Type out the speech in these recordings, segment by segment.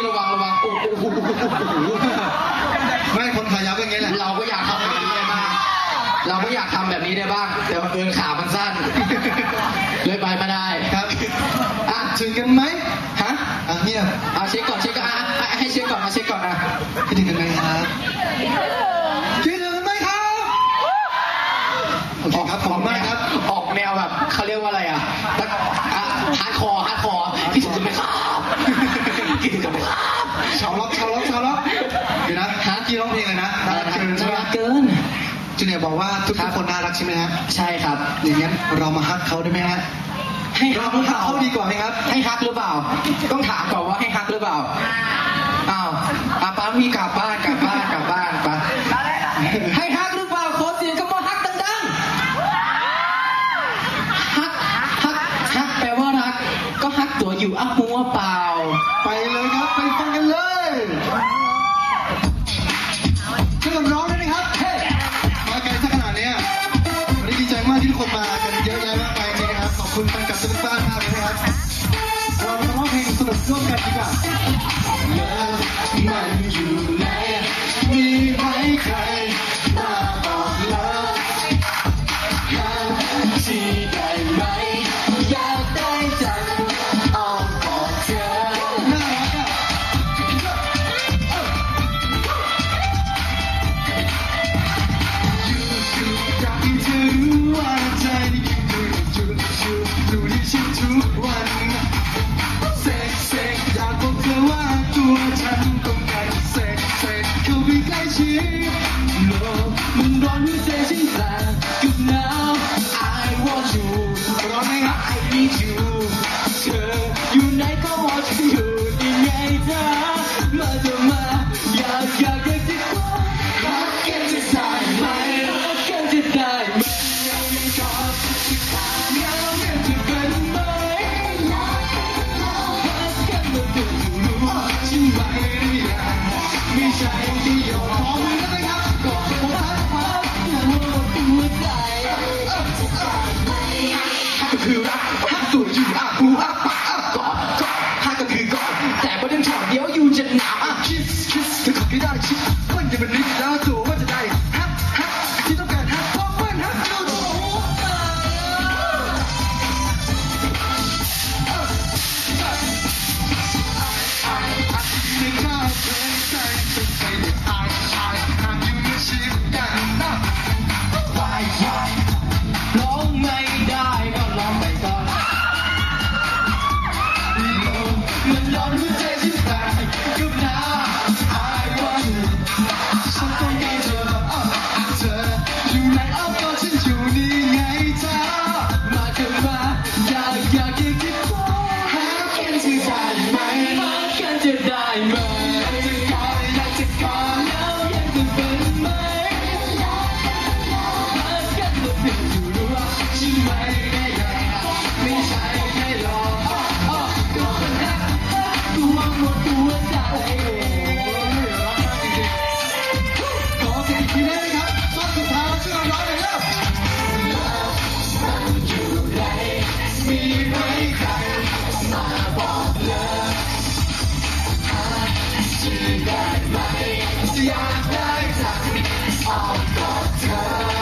ี่ระวังระวังโอ้โหไม่คนขยับเป็นไงแหละเราก็อยากทำแบบนี้ได้บ้างเราก็อยากทำแบบนี้ได้บ้าง แต่บังเอิญขามันสั้น เลยไปไม่ได้ครับอะถึงกันไหมฮะอะเนี่ยอะเช็คก่อนเช็คก่อนอะให้เช็คก่อนมาเช็คก่อนนะคิดถึงกันไหมครับคิดถึงกันไหมครับขอเคครับผมไม่ ลูกค้าคนน่ารักใช่ไหมฮะใช่ครับ อย่างงั้นเรามาฮักเขาได้ไหมฮะให้ฮัเรากหรือเปกล่าเขาดีกว่าไหมครับ ให้ฮักหรือเปล่า ต้องถามก่อนว่าให้ฮักหรือเปล่าอ้าวอาป้าพี่กลับป้า shine, be your home. Podcast.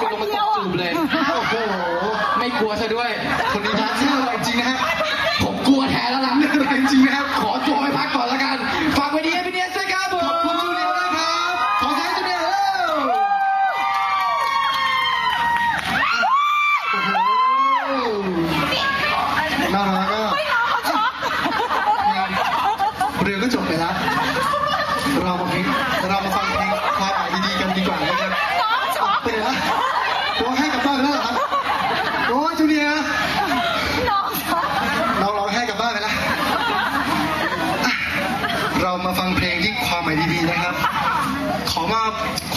คนลงมาตบจูบเลย โอ้โห ไม่กลัวซะด้วย คนนี้ท้าชื่อจริงนะฮะ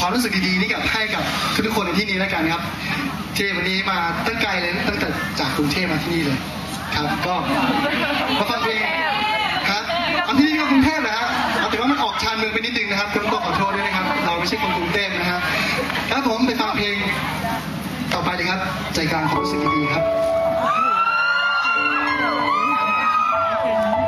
ความรู้สึกดีๆ นี่กับให้กับทุกๆคนในที่นี้แล้วกันครับที่วันนี้มาตั้งไกลเลยตั้งแต่จากกรุงเทพมาที่นี่เลย ครับก็มาฟังเพลงครับอันที่นี่ก็กรุงเทพนะฮะเอาแต่ว่ามันออกชานเมืองไปนิดนึงนะครับต้องขอโทษด้วยนะครับ เราไม่ใช่คนกรุงเทพนะฮะครับผมไปฟังเพลงต่อไปเลยครับ ใจกลางความรู้สึกดีๆครับ Thank you.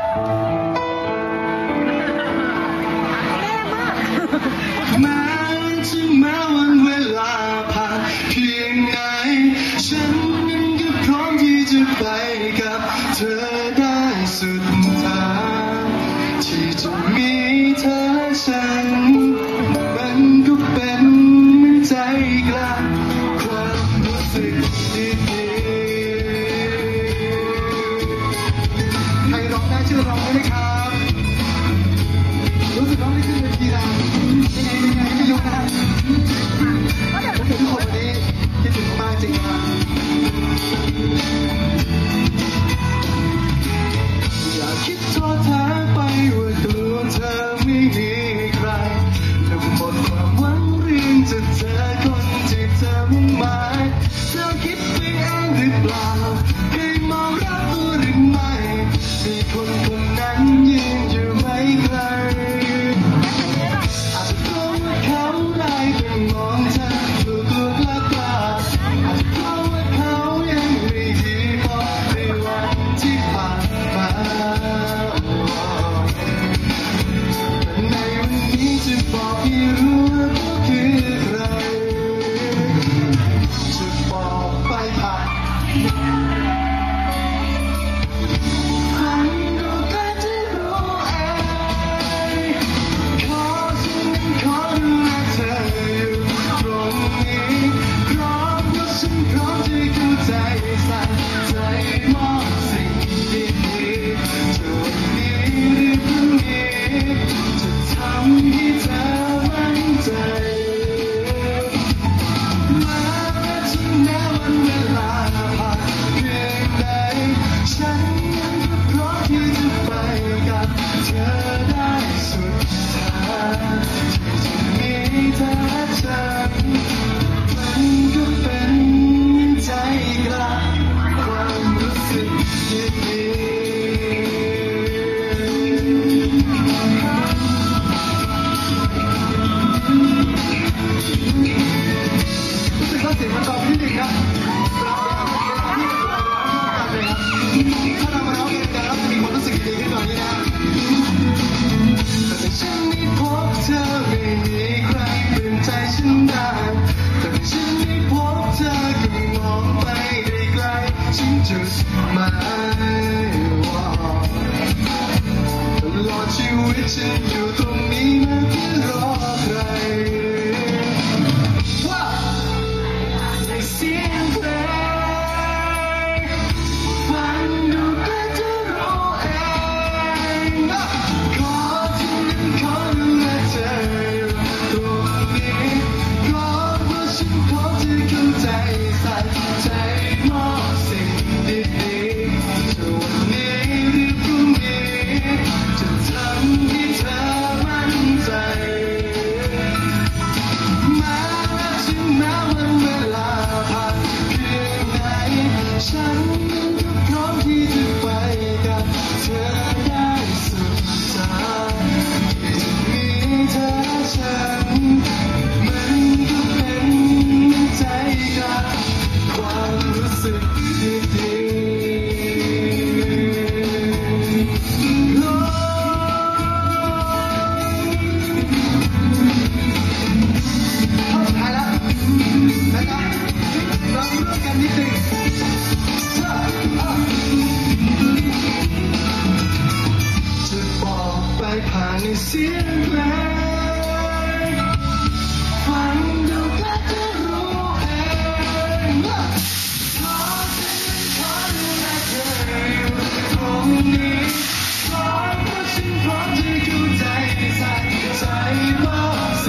真有道。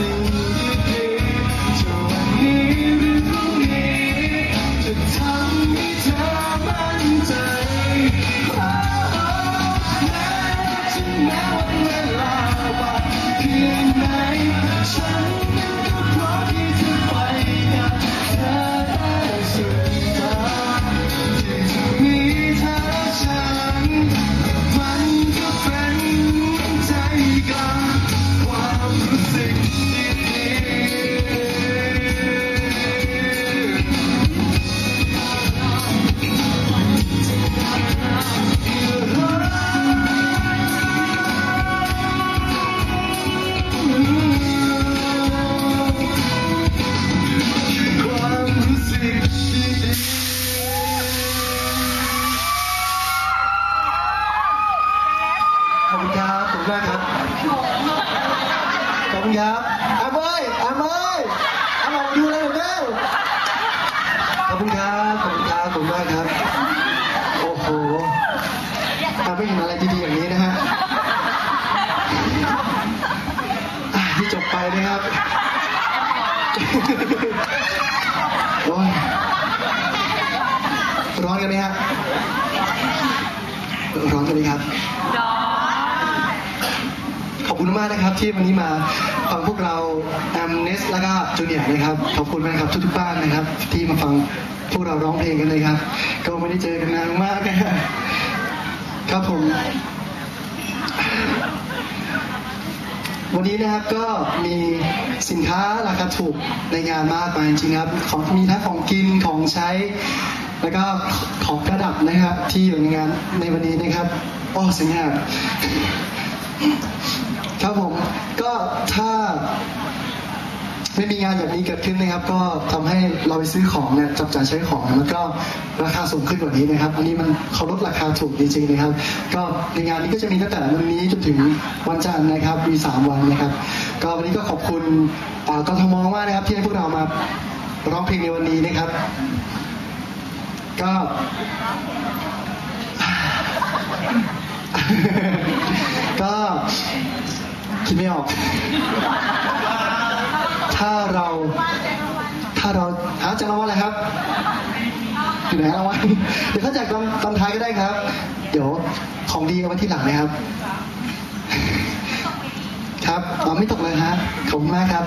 อ นะครับที่วันนี้มาฟังพวกเราแอมเนสแล้วก็จูเนียร์นะครับขอบคุณมากครับทุกๆบ้านนะครับ ที่มาฟังพวกเราร้องเพลงกันเลยครับ ก็ไม่ได้เจอกันนานมากนะครับครับผม วันนี้นะครับก็มีสินค้าราคาถูกในงานมากมายจริงครับของมีทั้งของกินของใช้ แล้วก็ของประดับนะครับที่อยู่ในงานในวันนี้นะครับ โอ้สวยงาม ครับผมก็ถ้าไม่มีงานแบบนี้เกิดขึ้นนะครับ ก็ทำให้เราไปซื้อของเนี่ยจับจ่ายใช้ของแล้วก็ราคาสูงขึ้นกว่านี้นะครับ อันนี้มันเขาลดราคาถูกจริงๆนะครับ ก็ในงานนี้ก็จะมีตั้งแต่วันนี้จนถึงวันจันทร์นะครับมีสามวันนะครับ ก็วันนี้ก็ขอบคุณอ่ากทมมากนะครับ ที่ให้พวกเรามาร้องเพลงในวันนี้นะครับ ก็ก็ คิดไม่ออก ถ้าเรา ถ้าเราหาจะรางวัลอะไรครับอยู่ไหนรางวัลเดี๋ยวเขาแจกตอนตอนท้ายก็ได้ครับ เดี๋ยวของดีเอาไว้ที่หลังนะครับ ครับอ๋อไม่ตกเลยฮะขอบคุณมากครับ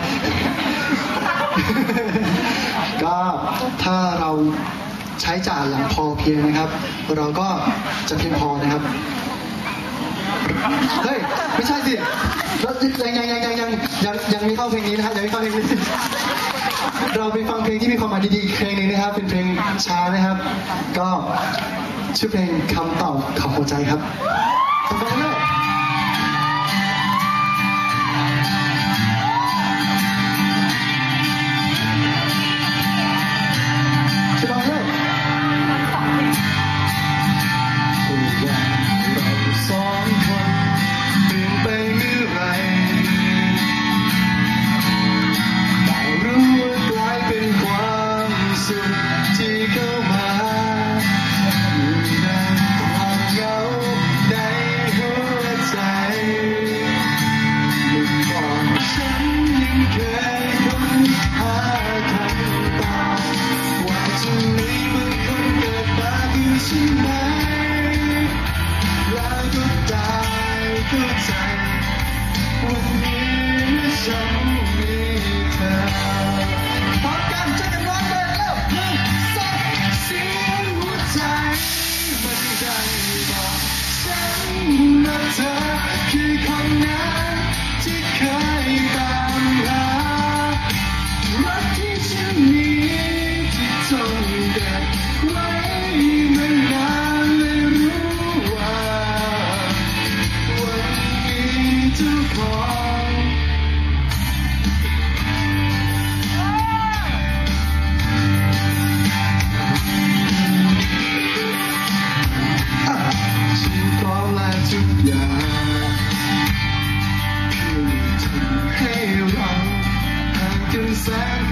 ก็ถ้าเราใช้จ่ายอย่างพอเพียงนะครับ เราก็จะเพียงพอนะครับ เฮ้ยไม่ใช่สิแล้วยังยังยังยังยังยังไม่เข้าเพลงนี้นะครับยังไม่เข้าเพลงนี้เราไปฟังเพลงที่มีความหมายดีๆเพลงหนึ่งนะครับ เป็นเพลงช้านะครับ ก็ชื่อเพลงคำตอบของหัวใจครับฟังกันเลย เพื่ไหมแล้วก็ตายเข้าใจวันนี้ฉันมีเธอพร้อมกันช่วยกันร้องเลยเร็วหนึ่งสองเสียงหัวใจมันได้บอกฉันว่าเธอ sad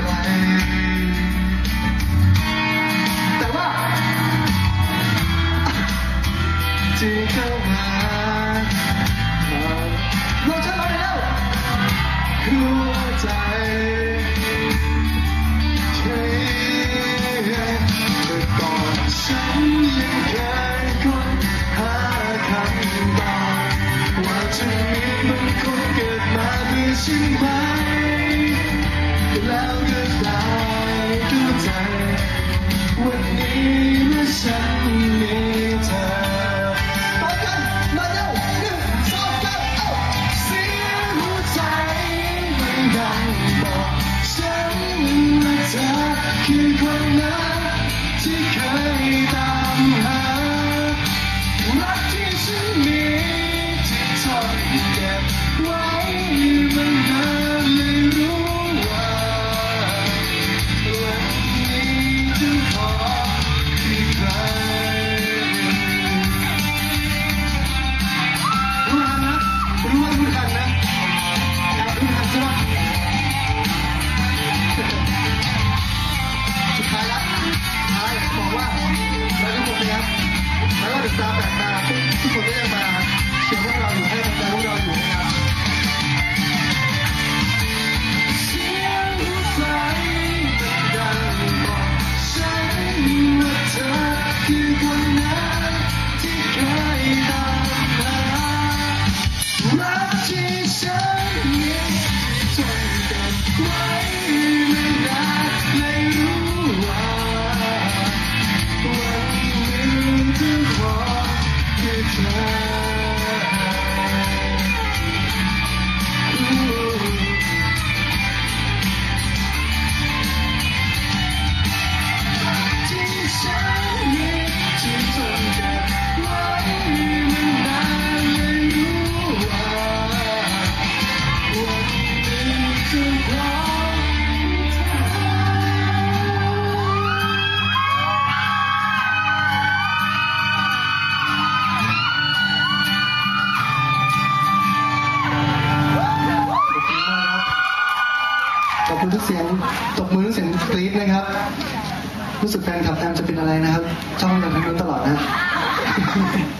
รู้สึกแฟนคลับแอมจะเป็นอะไรนะครับจ้องอย่างนั้นตลอดนะ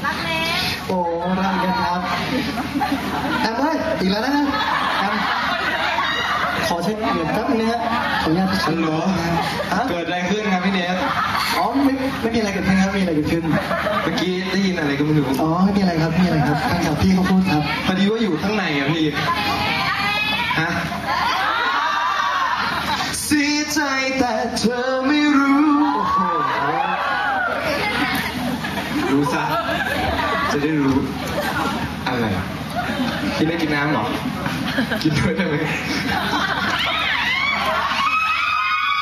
รักเล็กโอ้รักกันครับแอมเอ้ยอีกแล้วนะแอมขอเช็คเหรียญแป๊บนึงนะฮะขออนุญาตเช็ฮัคลโหลฮะเกิดอะไรขึ้นครับพี่เนสอ๋อไม่ไม่มีอะไรเกิดขึ้นครับไม่มีอะไรเกิดขึ้น เมื่อกี้ได้ยินอะไรก็ไม่รู้อ๋อไม่มีอะไรครับไม่มีอะไรครับแฟนคลับพี่เขาพูดครับพอดีว่าอยู่ข้างในอะพี่ฮะเสียใจแต่เธอ รู้ซะจะได้รู้อะไรพี่ได้กินน้ำเหรอ กินด้วยได้ไหม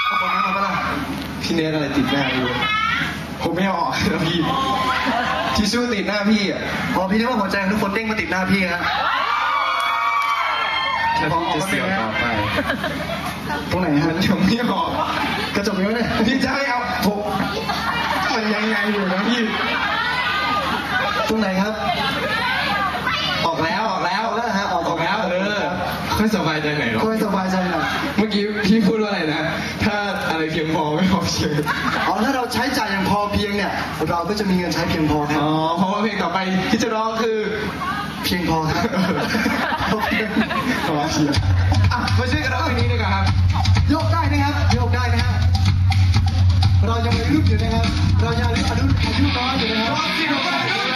เอาคนนั้นมาปะล่ะพี่เนสอะไรติดหน้าพี่ผมไม่เอาออกนะพี่ทิชชู่ติดหน้าพี่อะพอพี่นึกว่าหัวใจของทุกคนเด้งมาติดหน้าพี่ฮะถ้าพี่จะเสียวต่อไป ตรงไหนฮะมันยังไม่ออกกระจกมีไหมเนี่ยพี่จะให้เอาผมมันยังไงอยู่นะพี่ ตรงไหนครับ ออกแล้วออกแล้วออกแล้วฮะออกออกแล้วออกเอแล้วอค่อยสบายใจหน่อยเนาะก็ไม่สบายใจหน่อยเมื่อกี้พี่พูดว่าอะไรนะ ถ้าอะไรเพียงพอไม่พอเพียงอ๋อถ้าเราใช้จ่ายอย่างพอเพียงเนี่ย เราก็จะมีเงินใช้เพียงพอครับอ๋อเพราะว่าเพลงต่อไปที่จะร้องคือ เพียงพอครับพอเพียงขอเชียร์อะมาช่วยกันร้องเพลงนี้ดีกว่าครับโยกได้นะครับโยกได้นะฮะเรายังไม่รุ่นอยู่นะครับ เรายังอายุอายุอายุน้อยอยู่นะครับ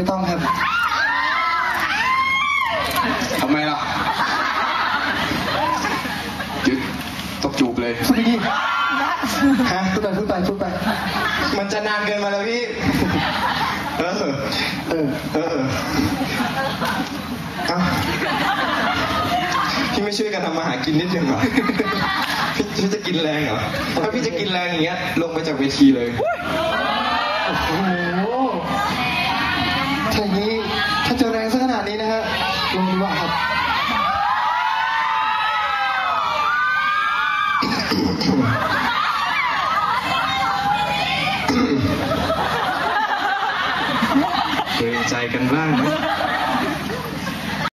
ไม่ต้องครับทำไมล่ะจุดตบจูบเลยพูดดีฮะพูดไปพูดไปพูดไป มันจะนานเกินมาแล้วพี่ เออ เออ เออพี่ไม่ช่วยกันทำมาหากินนิดนึงเหรอ พี่จะกินแรงเหรอ ถ้าพี่จะกินแรงอย่างเงี้ย ลงไปจากเวทีเลย Can environment.